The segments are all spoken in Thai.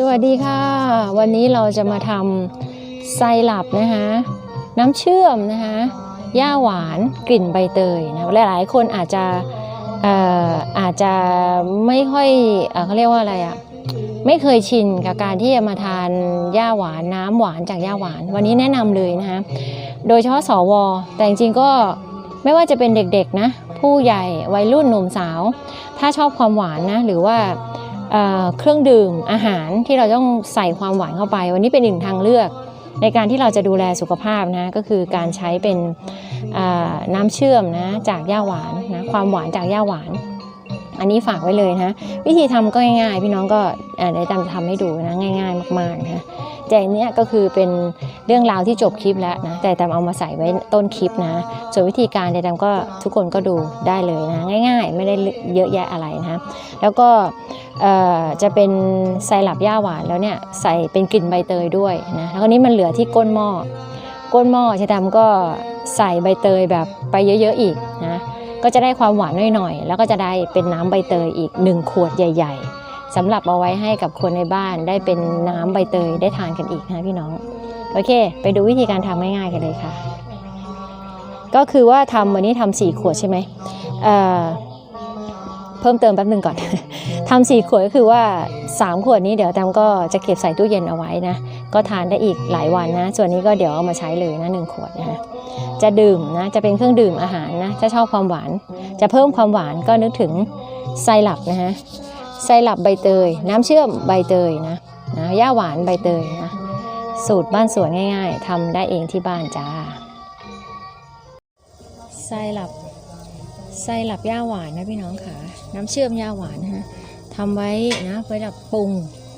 สวัสดีค่ะ วันนี้เราจะมาทำไซรัปนะคะน้ำเชื่อมนะคะย่าหวานกลิ่นใบเตยนะหลายๆคนอาจจะเอ่อาจจะไม่ค่อยเอเขาเรียกว่าอะไรอะ่ะไม่เคยชินกับการที่จะมาทานย่าหวานน้ำหวานจากย่าหวาน วันนี้แนะนำเลยนะคะโดยเฉพาะสว แต่จริงๆก็ไม่ว่าจะเป็นเด็กๆนะผู้ใหญ่วัยรุ่นหนุ่มสาว ถ้าชอบความหวานนะหรือว่า เเครื่องดื่มอาหารที่เราต้องใส่ความหวานเข้าไป วันนี้เป็นหนึ่งทางเลือก ในการที่เราจะดูแลสุขภาพนะก็คือการใช้เป็นน้ำเชื่อมนะจากย่าหวานนะความหวานจากย่าหวาน อันนี้ฝากไว้เลยนะวิธีทำก็ง่ายๆ พี่น้องก็เดี๋ยวตามจะทำให้ดูนะง่าย ๆ มากๆนะแต่อันเนี้ยก็คือเป็นเรื่องราวที่จบคลิปแล้วนะแต่ตามเอามาใส่ไว้ต้นคลิปนะ ส่วนวิธีการเดี๋ยวตามก็ทุกคนก็ดูได้เลยนะ ง่าย ๆ ไม่ได้เยอะแยะอะไรนะ แล้วก็จะเป็นไซรัปย่าหวานแล้วเนี่ยใส่เป็นกลิ่นใบเตยด้วยนะแล้วก็นี้มันเหลือที่ก้นหม้อก้นหม้อชะดำก็ใส่ใบเตยแบบไปเยอะๆอีกนะ ก็จะได้ความหวานหน่อยๆ แล้วก็จะได้เป็นน้ำใบเตยอีก 1 ขวดใหญ่ ๆสำหรับเอาไว้ให้กับคนในบ้านได้เป็นน้ำใบเตยได้ทานกันอีกนะพี่น้อง โอเค ไปดูวิธีการทำง่ายๆกันเลยค่ะ ก็คือว่าทำวันนี้ทำสี่ขวดใช่ไหมเอ่อเพิ่มเติมแป๊บหนึ่งก่อน ทำสี่ขวดก็คือว่า 3 ขวดนี้เดี๋ยวแตมก็จะเก็บใส่ตู้เย็นเอาไว้นะ ก็ทานได้อีกหลายวันนะ ส่วนนี้ก็เดี๋ยวเอามาใช้เลยนะหนึ่งขวดนะคะจะดื่มนะ จะเป็นเครื่องดื่มอาหารนะ จะชอบความหวาน จะเพิ่มความหวานก็นึกถึงไซรัปนะฮะไซรัปใบเตย น้ำเชื่อมใบเตยนะนะย่าหวานใบเตยนะ สูตรบ้านสวนง่าย ๆทำได้เองที่บ้านจ้าไซรัปไซรัปย่าหวานนะพี่น้องค่ะ น้ำเชื่อมย่าหวานนะฮะ ทำไว้นะไว้ดับปรุง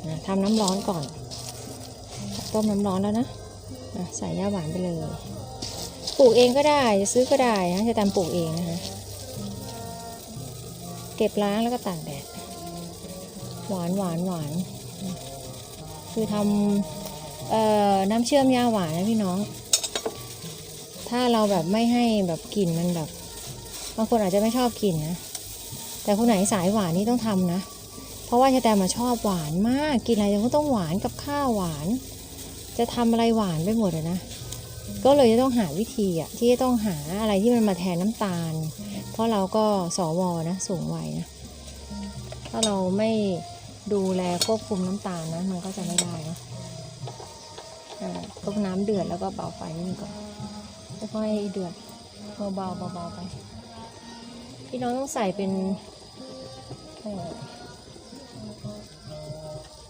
นะทำน้ำร้อนก่อน ต้มน้ำร้อนแล้วนะอะใส่ย่าหวานไปเลย ปลูกเองก็ได้จะซื้อก็ได้นะจะตามปลูกเองนะคะเก็บล้างแล้วก็ตากแดด หวานหวานหวาน คือทำออน้ำเชื่อมย่าหวานนะพี่น้อง ถ้าเราแบบไม่ให้แบบกลิ่นมันแบบบางคนอาจจะไม่ชอบกลิ่นนะ แต่คนไหนสายหวานนี่ต้องทำนะ เพราะว่าชาแตมมาชอบหวานมาก กินอะไรก็ต้องหวานกับข้าวหวาน จะทำอะไรหวานไปหมดอะนะ ก็เลยจะต้องหาวิธีอะที่จะต้องหาอะไรที่มันมาแทนน้ำตาล เพราะเราก็สวนะสูงวัยนะ ถ้าเราไม่ดูแลควบคุมน้ำตาลนะมันก็จะไม่ได้นะอ่าต้มน้ำเดือดแล้วก็เบาไฟนิดนึงก่อนค่อยเดือดเบาๆเบาๆไป พี่น้องต้องใส่เป็นเออ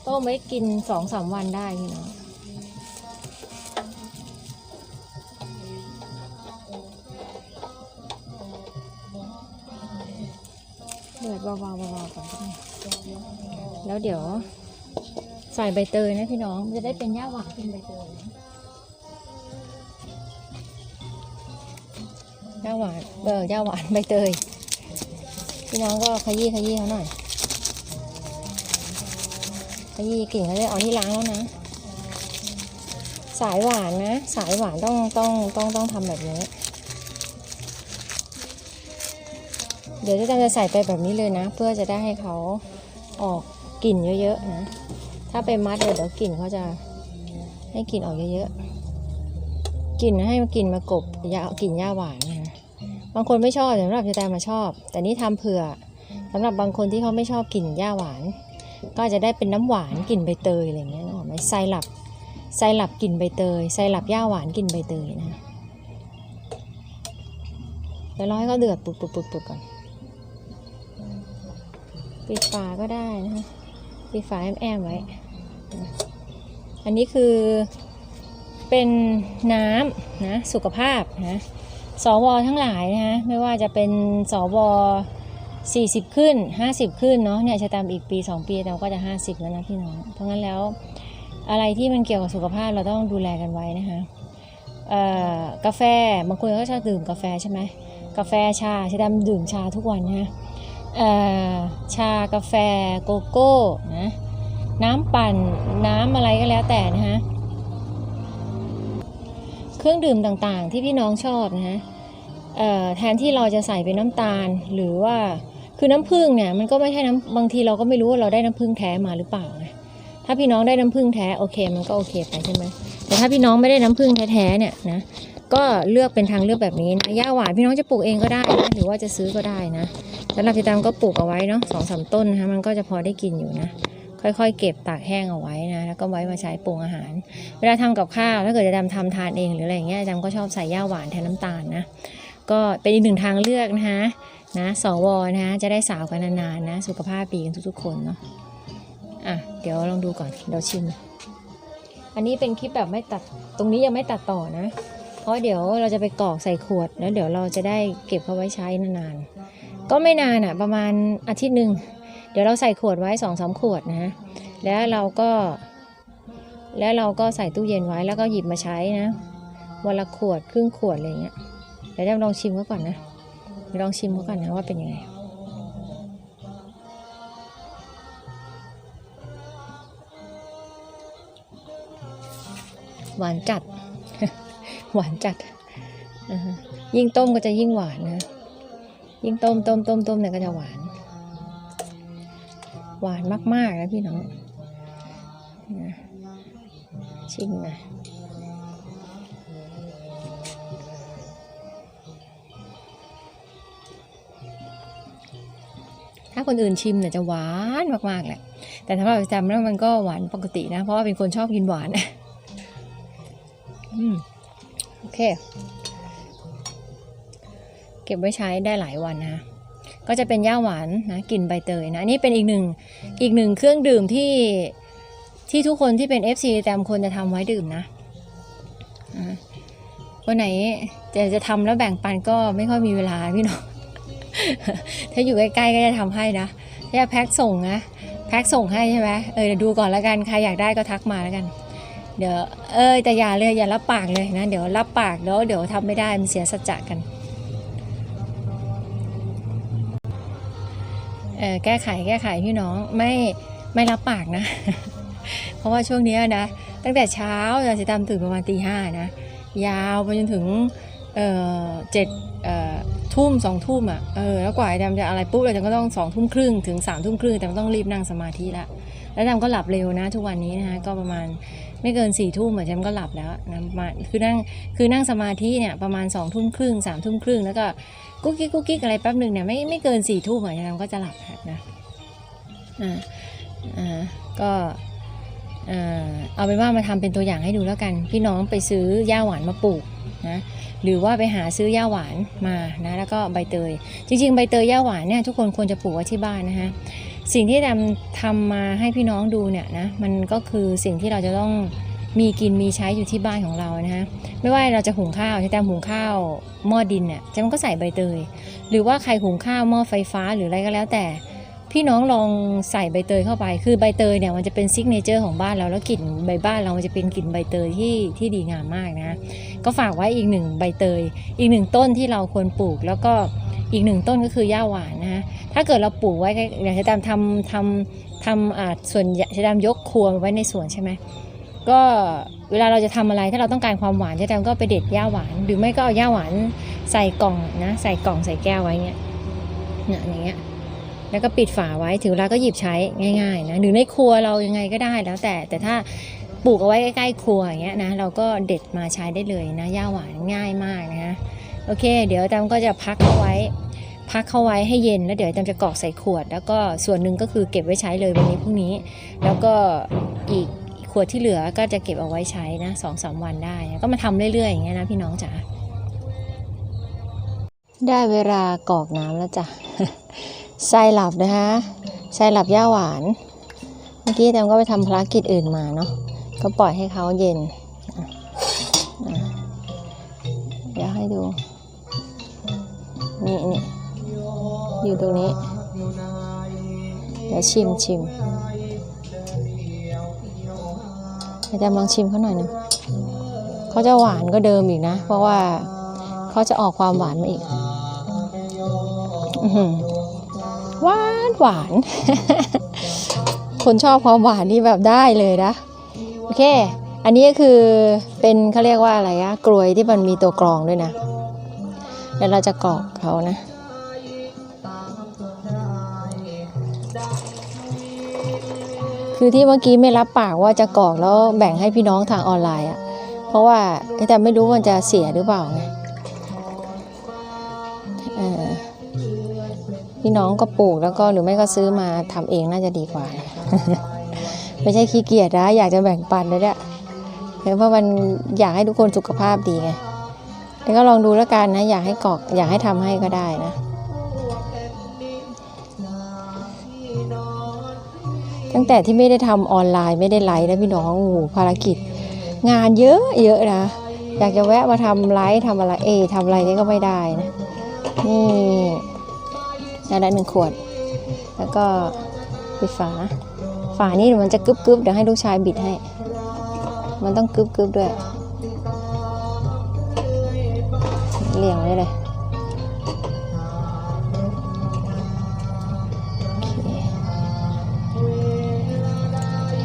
ต้มไว้กินสองสามวันได้พี่น้องเดือดเบาๆเบาๆก่อนแล้วเดี๋ยวใส่ใบเตยนะพี่น้อง จะได้เป็นย่าหวานเป็นใบเตยนะย่าหวานเออย่าหวานใบเตย พี่น้องก็ขยี้ขยี้เขาหน่อย ขยี้กลิ่นเขาเลยเอานี่ล้างแล้วนะ สายหวานนะ สายหวานต้องต้องต้องต้องทำแบบนี้ เดี๋ยวจะจะใส่ไปแบบนี้เลยนะ เพื่อจะได้ให้เขาออกกลิ่นเยอะๆนะ ถ้าไปมัดเดี๋ยวเดี๋ยวกลิ่นเขาจะให้กลิ่นออกเยอะๆกลิ่นให้มันกลิ่นมากบยากลิ่นหญ้าหวานนะบางคนไม่ชอบสำหรับชาแตมมาชอบ แต่นี่ทำเผื่อสำหรับบางคนที่เขาไม่ชอบกลิ่นหญ้าหวาน ก็จะได้เป็นน้ำหวานกลิ่นใบเตยอะไรเงี้ยนึกออกไหมไซรัปไซรัปกลิ่นใบเตยไซรัปหญ้าหวานกลิ่นใบเตยนะเดี๋ยวรอให้เขาเดือดปุดปุดปุดปุดก่อนปิดฝาก็ได้นะคะปิดฝาแอมๆไว้ อันนี้คือเป็นน้ำนะสุขภาพนะสวทั้งหลายนะฮะไม่ว่าจะเป็นสว 40 ขึ้น 50 ขึ้นเนาะเนี่ยจะตามอีกปี 2 ปีเราก็จะ 50 แล้วนะพี่น้อง เพราะงั้นแล้วอะไรที่มันเกี่ยวกับสุขภาพเราต้องดูแลกันไว้นะคะกาแฟบางคนก็ชอบดื่มกาแฟใช่ไหมกาแฟชาชาดำดื่มชาทุกวันนะชากาแฟโกโก้นะน้ำปั่นน้ำอะไรก็แล้วแต่นะฮะเครื่องดื่มต่างๆที่พี่น้องชอบนะฮะแทนที่เราจะใส่เป็นน้ำตาลหรือว่า คือน้ำผึ้งเนี่ยมันก็ไม่ใช่น้ำบางทีเราก็ไม่รู้ว่าเราได้น้ำผึ้งแท้มาหรือเปล่าไงถ้าพี่น้องได้น้ำผึ้งแท้โอเคมันก็โอเคไปใช่ไหมแต่ถ้าพี่น้องไม่ได้น้ำผึ้งแท้ๆเนี่ยนะก็เลือกเป็นทางเลือกแบบนี้นะหญ้าหวานพี่น้องจะปลูกเองก็ได้นะหรือว่าจะซื้อก็ได้นะสำหรับพี่ตามก็ปลูกเอาไว้เนาะสองสามต้นนะคะมันก็จะพอได้กินอยู่นะ ค่อยๆ เก็บตากแห้งเอาไว้นะแล้วก็ไว้มาใช้ปรุงอาหาร เวลาทำกับข้าวถ้าเกิดจะทำทำทานเองหรืออะไรอย่างเงี้ยจำก็ชอบใส่หญ้าหวานแทนน้ำตาลนะก็เป็นอีกหนึ่งทางเลือกนะคะ นะสวนะคะจะได้สาวกันนานๆนะ สุขภาพดีกันทุกๆคนเนาะอะเดี๋ยวลองดูก่อนเดี๋ยวชิม อันนี้เป็นคลิปแบบไม่ตัดตรงนี้ยังไม่ตัดต่อนะ เพราะเดี๋ยวเราจะไปกรอกใส่ขวดแล้วเดี๋ยวเราจะได้เก็บเขาไว้ใช้นานๆก็ไม่นานอะประมาณอาทิตย์หนึ่งเดี๋ยวเราใส่ขวดไว้สองสามขวดนะแล้วเราก็ แล้วเราก็ใส่ตู้เย็นไว้แล้วก็หยิบมาใช้นะวันละขวดครึ่งขวดอะไรเงี้ยเดี๋ยวเราลองชิมเขาก่อนนะ ลองชิมเขาก่อนนะว่าเป็นยังไงหวานจัด หวานจัด ยิ่งต้มก็จะยิ่งหวานนะ ยิ่งต้มต้มต้มต้มเนี่ยก็จะหวาน หวานมากๆนะพี่น้องชิมนะ ถ้าคนอื่นชิมเนี่ยจะหวานมากๆแหละแต่ถ้าเราจำแล้วมันก็หวานปกตินะ เพราะว่าเป็นคนชอบกินหวานอืมโอเค เก็บไว้ใช้ได้หลายวันนะก็จะเป็นย่าหวานนะกลิ่นใบเตยนะอันนี่เป็นอีกหนึ่งอีกหนึ่งเครื่องดื่มที่ที่ทุกคนที่เป็น FC แตมควรจะทำไว้ดื่มนะอ่าวันไหนจะจะทำแล้วแบ่งปันก็ไม่ค่อยมีเวลาพี่น้อง ถ้าอยู่ใกล้ๆก็จะทำให้นะถ้าแพ็คส่งนะแพ็คส่งให้ใช่ไหมเออเดี๋ยวดูก่อนแล้วกันใครอยากได้ก็ทักมาแล้วกัน เดี๋ยวเออแต่อย่าเลยอย่ารับปากเลยนะเดี๋ยวรับปากแล้วเดี๋ยวทำไม่ได้มันเสียสัจจะกันเออแก้ไขแก้ไขพี่น้องไม่ไม่รับปากนะ เพราะว่าช่วงนี้นะ ตั้งแต่เช้าจนสิตามตื่นประมาณตีห้านะ ยาวไปจนถึงเออเจ็ดเอ่อ ทุ่มสองทุ่มอะเออแล้วกว่าไอ้ดำจะอะไรปุ๊บเราจะก็ต้องสองทุ่มครึ่งถึงสามทุ่มครึ่งแต่มันต้องรีบนั่งสมาธิละแล้วดำก็หลับเร็วนะ ทุกวันนี้นะคะก็ประมาณไม่เกินสี่ทุ่มอะจำก็หลับแล้วนะมาคือนั่งคือนั่งสมาธิเนี่ยประมาณสองทุ่มครึ่งสามทุ่มครึ่งแล้วก็กุ๊กกิ๊กกุ๊กกิ๊กอะไรแป๊บหนึ่งเนี่ยไม่ไม่เกินสี่ทุ่มอะยามก็จะหลับนะอ่าอ่าก็อ่าเอาเป็นว่ามาทำเป็นตัวอย่างให้ดูแล้วกัน พี่น้องไปซื้อย่าหวานมาปลูกนะ หรือว่าไปหาซื้อย่าหวานมานะแล้วก็ใบเตย จริง ๆ ใบเตยย่าหวานเนี่ยทุกคนควรจะปลูกไว้ที่บ้านนะฮะสิ่งที่ทำทำมาให้พี่น้องดูเนี่ยนะมันก็คือสิ่งที่เราจะต้องมีกินมีใช้อยู่ที่บ้านของเรานะฮะไม่ว่าเราจะหุงข้าวใช้แต่หุงข้าวหม้อดินเนี่ยจะมันก็ใส่ใบเตย หรือว่าใครหุงข้าวหม้อไฟฟ้าหรืออะไรก็แล้วแต่ พี่น้องลองใส่ใบเตยเข้าไป คือใบเตยเนี่ยมันจะเป็นซิกเนเจอร์ของบ้านเราแล้วกลิ่นใบบ้านเรามันจะเป็นกลิ่นใบเตยที่ที่ดีงามมากนะ ก็ฝากไว้อีกหนึ่งใบเตย อีกหนึ่งต้นที่เราควรปลูก แล้วก็อีกหนึ่งต้นก็คือย่าหวานนะถ้าเกิดเราปลูกไว้อย่างที่ตามทำทำทำอ่าส่วนใหญ่จะตามยกครัวไว้ในสวนใช่ไหมก็เวลาเราจะทำอะไรถ้าเราต้องการความหวานเจ๊แตมก็ไปเด็ดย่าหวาน หรือไม่ก็เอาย่าหวานใส่กล่องนะใส่กล่องใส่แก้วไว้เงี้ยเนี่ยอย่างเงี้ย แล้วก็ปิดฝาไว้ถึงเวลาก็หยิบใช้ง่ายๆนะหรือในครัวเรายังไงก็ได้แล้วแต่แต่ถ้าปลูกเอาไว้ใกล้ๆครัวอย่างเงี้ยนะเราก็เด็ดมาใช้ได้เลยนะย่าหวานง่ายมากนะโอเค เดี๋ยวแตมก็จะพักเขาไว้พักเข้าไว้ให้เย็นแล้วเดี๋ยวแตมจะกรอกใส่ขวด แล้วก็ส่วนหนึ่งก็คือเก็บไว้ใช้เลยวันนี้พรุ่งนี้ แล้วก็อีกขวดที่เหลือก็จะเก็บเอาไว้ใช้นะสองสามวันได้ ก็มาทำเรื่อยๆอย่างเงี้ยนะพี่น้องจ๋าได้เวลากรอกน้ำแล้วจ้ะ ไส้หลับนะคะไส้หลับย่าหวาน เมื่อกี้แตมก็ไปทำภารกิจอื่นมาเนาะก็ปล่อยให้เขาเย็น เดี๋ยวให้ดู นี่นี่อยู่ตรงนี้ เดี๋ยวชิมชิมอาจารย์ลองชิมเขาหน่อยนะเขาจะหวานก็เดิมอีกนะ เพราะว่าเขาจะออกความหวานมาอีก อื้อ หวานหวาน คนชอบความหวานนี่แบบได้เลยนะ โอเค อันนี้ก็คือเป็นเขาเรียกว่าอะไรอะกลวยที่มันมีตัวกรองด้วยนะ เดี๋ยวเราจะกรอกเขานะคคือที่เมื่อกี้ไม่รับปากว่าจะกรอกแล้วแบ่งให้พี่น้องทางออนไลน์อะเพราะว่าแต่ไม่รู้มันจะเสียหรือเปล่าไงเออ พี่น้องก็ปลูกแล้วก็หรือไม่ก็ซื้อมาทำเองน่าจะดีกว่า ไม่ใช่ขี้เกียจนะอยากจะแบ่งปันเลยเนี่ยเพราะมันอยากให้ทุกคนสุขภาพดีไงแล้วก็ลองดูแล้วกันนะ อยากให้กอกอยากให้ทำให้ก็ได้นะตั้งแต่ที่ไม่ได้ทำออนไลน์ไม่ได้ไลฟ์นะพี่น้องโอ้ภารกิจ งานเยอะเยอะนะอยากจะแวะมาทำไลฟ์ทำอะไรเอยทำอะไรนี่ก็ไม่ได้นะนี่ ได้หนึ่งขวด แล้วก็ปิดฝา ฝานี่มันจะกึบกึบเดี๋ยวให้ลูกชายบิดให้ มันต้องกึบกึบด้วยเลี่ยงไว้เลย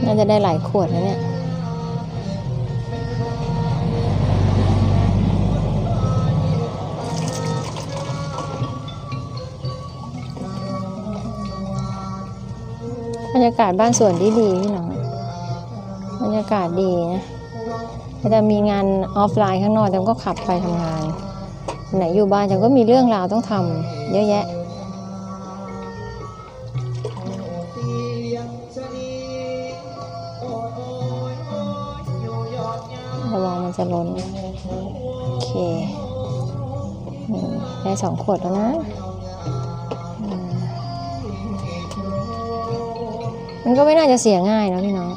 น่าจะได้หลายขวดนะเนี่ย บรรยากาศบ้านสวนดีดีพี่น้องบรรยากาศดีนะแต่มีงานออฟไลน์ข้างนอกแต่ก็ขับไปทำงาน ไหนอยู่บ้านจังก็มีเรื่องราวต้องทำเยอะแยะระวังมันจะล้น โอเค ได้สองขวดแล้วนะ มันก็ไม่น่าจะเสียง่ายนะพี่น้อง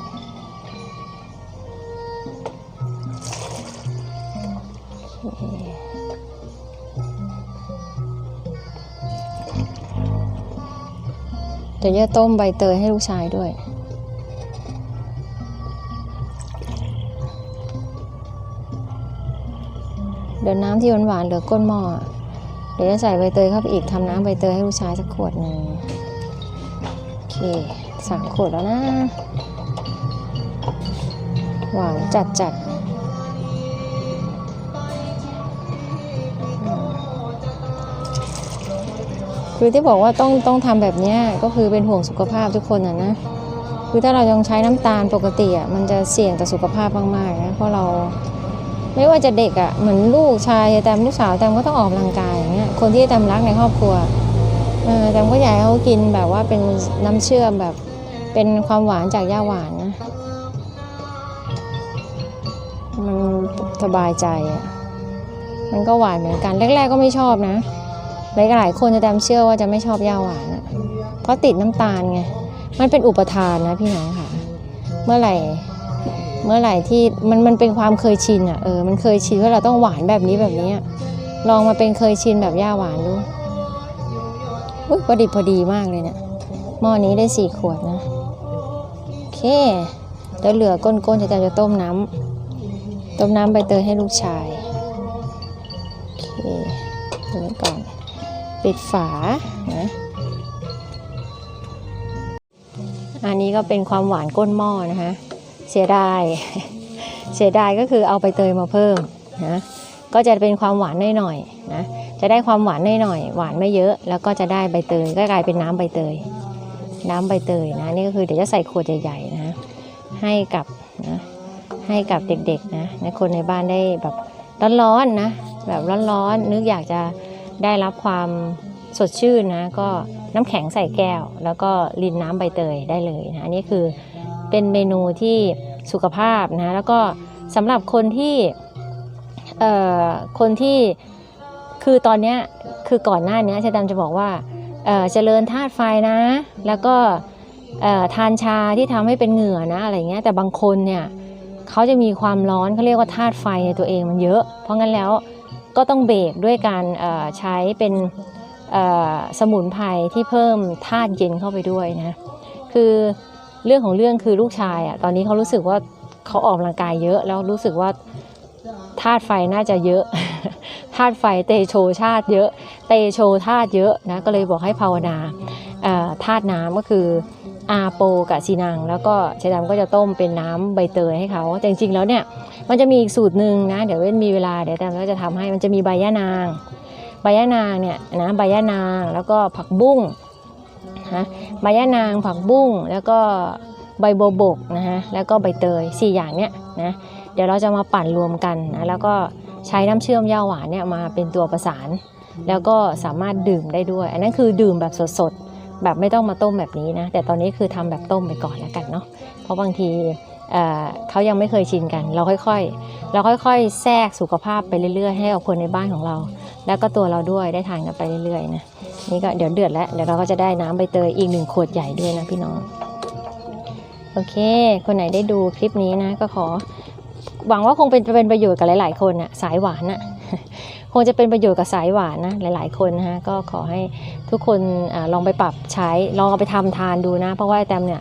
เดี๋ยวจะต้มใบเตยให้ลูกชายด้วยเดี๋ยวน้ำที่หวานๆเหลือก้นหม้อ เดี๋ยวจะใส่ใบเตยเข้าไปอีกทำน้ำใบเตยให้ลูกชายสักขวดหนึ่งโอเค สามขวดแล้วนะ หวานจัดจัดคือที่บอกว่าต้องต้องทำแบบเนี้ยก็คือเป็นห่วงสุขภาพทุกคนอะนะ คือถ้าเรายังใช้น้ำตาลปกติอะมันจะเสี่ยงต่อสุขภาพมากๆนะเพราะเราไม่ว่าจะเด็กอะเหมือนลูกชายแต่ลูกสาวแต่ก็ต้องออกกำลังกายอย่างเงี้ยคนที่แตมรักในครอบครัวเออแต่ก็อยากให้เขากินแบบว่าเป็นน้ำเชื่อมแบบ เป็นความหวานจากย่าหวานนะ มันสบายใจอะ่ะ มันก็หวานเหมือนกัน แรก ๆ ก็ไม่ชอบนะหลายหลายๆคนจะแตมเชื่อว่าจะไม่ชอบย่าหวานอะเพราะติดน้ำตาลไง มันเป็นอุปทานนะพี่น้องค่ะ เมื่อไหร่เมื่อไหร่ที่มันมันเป็นความเคยชินอะเออมันเคยชินว่าเราต้องหวานแบบนี้แบบนี้ลองมาเป็นเคยชินแบบย่าหวานดูอุ้ยพอดีพอดีมากเลยเนี่ยหม้อนี้ได้สี่ขวดนะ โอเคเดี๋ยวเหลือก้นๆจะจะต้มน้ำต้มน้ำใบเตยให้ลูกชายโอเคเดี๋ยวไว้ก่อน ปิดฝานะอันนี้ก็เป็นความหวานก้นหม้อนะคะเสียดายเสียดายก็คือเอาไปเตยมาเพิ่มนะก็จะเป็นความหวานหน่อยๆนะจะได้ความหวานหน่อยๆหวานไม่เยอะ แล้วก็จะได้ใบเตยก็กลายเป็นน้ำใบเตย น้ำใบเตยนะนี่ก็คือเดี๋ยวจะใส่ขวดใหญ่ๆนะ ให้กับนะให้กับเด็กๆนะในคนในบ้านได้แบบร้อนๆนะแบบร้อนๆนึกอยากจะได้รับความสดชื่นนะก็น้ำแข็งใส่แก้ว แล้วก็รินน้ำใบเตยได้เลยนะอันนี้คือเป็นเมนูที่สุขภาพนะแล้วก็สำหรับคนที่เอ่อคนที่คือตอนเนี้ยคือก่อนหน้านี้ชาดำจะบอกว่าเออเจริญธาตุไฟนะ แล้วก็ ทานชาที่ทำให้เป็นเหงื่อนะอะไรเงี้ยแต่บางคนเนี่ยเขาจะมีความร้อนเขาเรียกว่าธาตุไฟในตัวเองมันเยอะ เพราะงั้นแล้วก็ต้องเบรกด้วยการใช้เป็นสมุนไพรที่เพิ่มธาตุเย็นเข้าไปด้วยนะคือเรื่องของเรื่องคือลูกชายอะตอนนี้เขารู้สึกว่าเขาออกกำลังกายเยอะแล้วรู้สึกว่าธาตุไฟน่าจะเยอะธาตุไฟเตโชชาติเยอะ เตโชธาตุเยอะนะก็เลยบอกให้ภาวนาธาตุน้ำก็คือ อาโปกับซีนัง แล้วก็เชดำก็จะต้มเป็นน้ำใบเตยให้เขาแต่จริงๆแล้วเนี่ยมันจะมีอีกสูตรหนึ่งนะ เดี๋ยวเว้นมีเวลาเดี๋ยวแตมก็จะทำให้มันจะมีใบย่านาง ใบย่านางเนี่ยนะใบย่านางแล้วก็ผักบุ้งนะใบย่านางผักบุ้งแล้วก็ใบโบบกนะฮะแล้วก็ใบเตย 4 อย่างเนี้ยนะเดี๋ยวเราจะมาปั่นรวมกันนะแล้วก็ใช้น้ำเชื่อมย่าหวานเนี่ยมาเป็นตัวประสาน แล้วก็สามารถดื่มได้ด้วย อันนั้นคือดื่มแบบสดๆ แบบไม่ต้องมาต้มแบบนี้นะ แต่ตอนนี้คือทำแบบต้มไปก่อนแล้วกันเนาะเพราะบางทีเเขายังไม่เคยชินกัน เราค่อยๆ เราค่อยๆ แทรกสุขภาพไปเรื่อยๆ ให้กับคนในบ้านของเรา แล้วก็ตัวเราด้วยได้ทานกันไปเรื่อยๆนะนี่ก็เดี๋ยวเดือดแล้วเดี๋ยวเราก็จะได้น้ำใบเตยอีกหนึ่งขวดใหญ่ด้วยนะพี่น้องโอเค คนไหนได้ดูคลิปนี้นะก็ขอ หวังว่าคงเป็นเป็นประโยชน์กับหลายๆ คนอะสายหวานอะ งจะเป็นประโยชน์กับสายหวานนะหลายๆ คนนะฮะก็ขอให้ทุกคนอลองไปปรับใช้ลองเอาไปทำทานดูนะ เพราะว่าแตมเนี่ย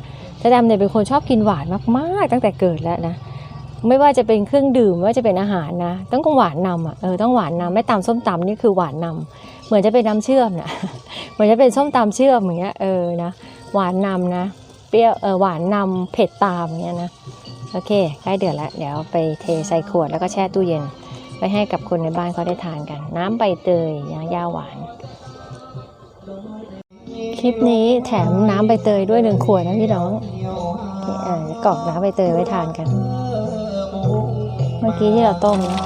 แตมเนี่ยเป็นคนชอบกินหวานมากๆ ตั้งแต่เกิดแล้วนะไม่ว่าจะเป็นเครื่องดื่มไม่ว่าจะเป็นอาหารนะต้องหวานนำอะเออต้องหวานนำไม่ตำส้มตำนี่คือหวานนำเหมือนจะเป็นน้ำเชื่อมนะเหมือนจะเป็นส้มตำเชื่อมอย่างเงี้ยเออนะหวานนำนะเปรี้ยวเออหวานนำเผ็ดตามอย่างเงี้ยนะโอเคใกล้เดือดแล้วเดี๋ยวไปเทใส่ขวดแล้วก็แช่ตู้เย็น ไปให้กับคนในบ้านเขาได้ทานกัน น้ำใบเตยยางย่าหวาน คลิปนี้แถมน้ำใบเตยด้วยหนึ่งขวดนะพี่น้องอกรอกน้ำใบเตยไว้ทานกัน เมื่อกี้ที่เราต้มนะ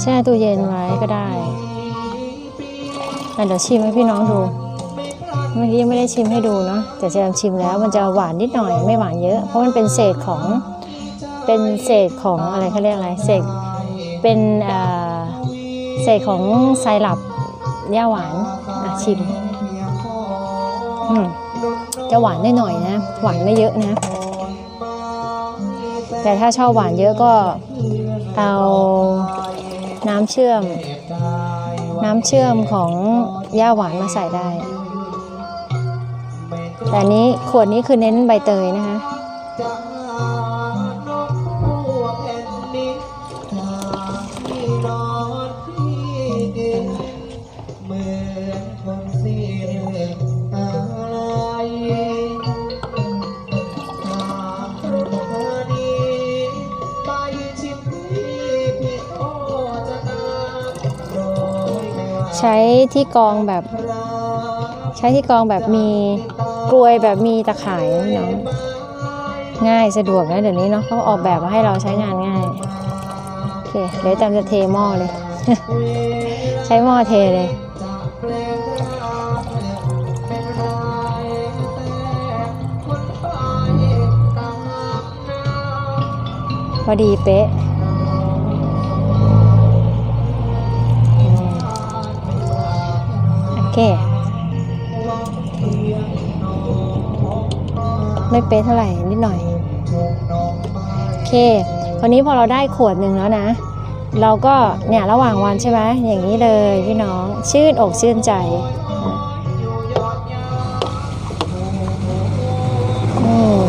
แช่ตู้เย็นไว้ก็ได้อ่เดี๋ยวชิมให้พี่น้องดู เมื่อกี้ยังไม่ได้ชิมให้ดูเนาะแต่จะชิมแล้วมันจะหวานนิดหน่อยไม่หวานเยอะ เพราะมันเป็นเศษของเป็นเศษของอะไรเขาเรียกอะไรเศษเป็นเอ่อเศษของไซรัปย่าหวานอะชิมอืมจะหวานได้หน่อยนะ หวานไม่เยอะนะ แต่ถ้าชอบหวานเยอะก็เอาน้ำเชื่อม น้ำเชื่อมของย่าหวานมาใส่ได้ แต่อันนี้ขวดนี้คือเน้นใบเตยนะคะเหมือนคนสิ้นอะไรหากเธอนี้ไปชิมที่พี่โอจะตามโดยไม่ว่าใช้ที่กรองแบบเราใช้ที่กรองแบบมี กลวยแบบมีตะข่ายนะพี่น้องง่ายสะดวกนะเดี๋ยวนี้เนาะเขาออกแบบมาให้เราใช้งานง่ายโอเคเดี๋ยวจำจะเทหม้อเลย ใช้หม้อเทเลยพอดีเป๊ะโอเค ไม่เป๊ะเท่าไหร่นิดหน่อย โอเค คราวนี้พอเราได้ขวดหนึ่งแล้วนะ เราก็เนี่ยระหว่างวันใช่ไหมอย่างนี้เลยพี่น้องชื่นอกชื่นใจอืม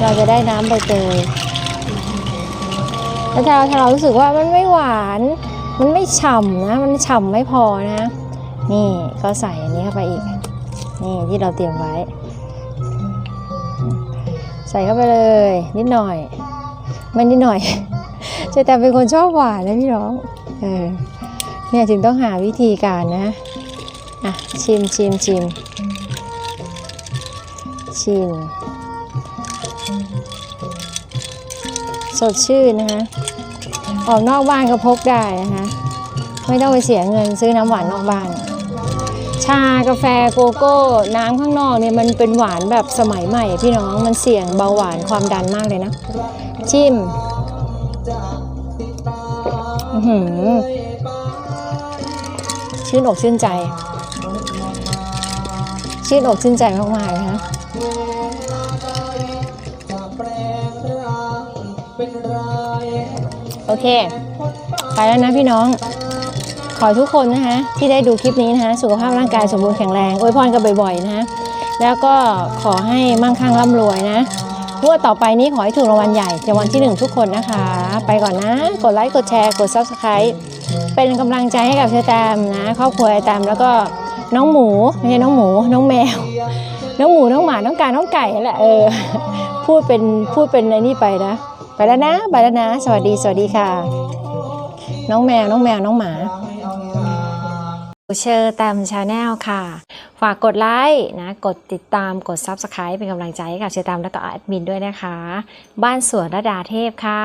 เราจะได้น้ำใบเตยแล้วถ้าเราถ้าเรารู้สึกว่ามันไม่หวาน มันไม่ฉ่ำนะ มันฉ่ำไม่พอนะ นี่ก็ใส่อันนี้เข้าไปอีก นี่ที่เราเตรียมไว้ ใส่เข้าไปเลย นิดหน่อย ไม่นิดหน่อยเจแต่เป็นคนชอบหวานนะพี่น้องเออเนี่ยถึงต้องหาวิธีการนะอะชิมชิมชิมชิมสดชื่นนะคะออกนอกบ้านก็พกได้นะคะไม่ต้องไปเสียเงินซื้อน้ำหวานนอกบ้าน ชากาแฟโกโก้ น้ำข้างนอกเนี่ยมันเป็นหวานแบบสมัยใหม่ พี่น้องมันเสี่ยงเบาหวานความดันมากเลยนะ ชิมหืชื่นอกชื่นใจ ชื่นอกชื่นใจมากๆนะโอเค ไปแล้วนะพี่น้อง ขอให้ทุกคนนะคะที่ได้ดูคลิปนี้นะคะสุขภาพร่างกายสมบูรณ์แข็งแรงอวยพรกันบ่อยๆนะคะแล้วก็ขอให้มั่งคั่งร่ำรวยนะงวดต่อไปนี้ขอให้ถูกรางวัลใหญ่ในวันที่หนึ่งทุกคนนะคะ ไปก่อนนะ กดไลค์กดแชร์กด subscribe เป็นกำลังใจให้กับเชอแตมนะครอบครัวไอแตมแล้วก็น้องหมูไม่ใช่น้องหมู น้องแมว น้องหมูน้องหมาน้องกาน้องไก่แหละเออพูดเป็นพูดเป็นไอ้นี่ไปนะ ไปแล้วนะ ไปแล้วนะ สวัสดีสวัสดีค่ะ น้องแมวน้องแมวน้องหมา เชอร์แตมชาแนลค่ะ ฝากกดไลค์นะ กดติดตามกด Subscribe เป็นกำลังใจให้กับเชอร์แตมและต่อแอดมินด้วยนะคะ บ้านสวนระดาเทพค่ะ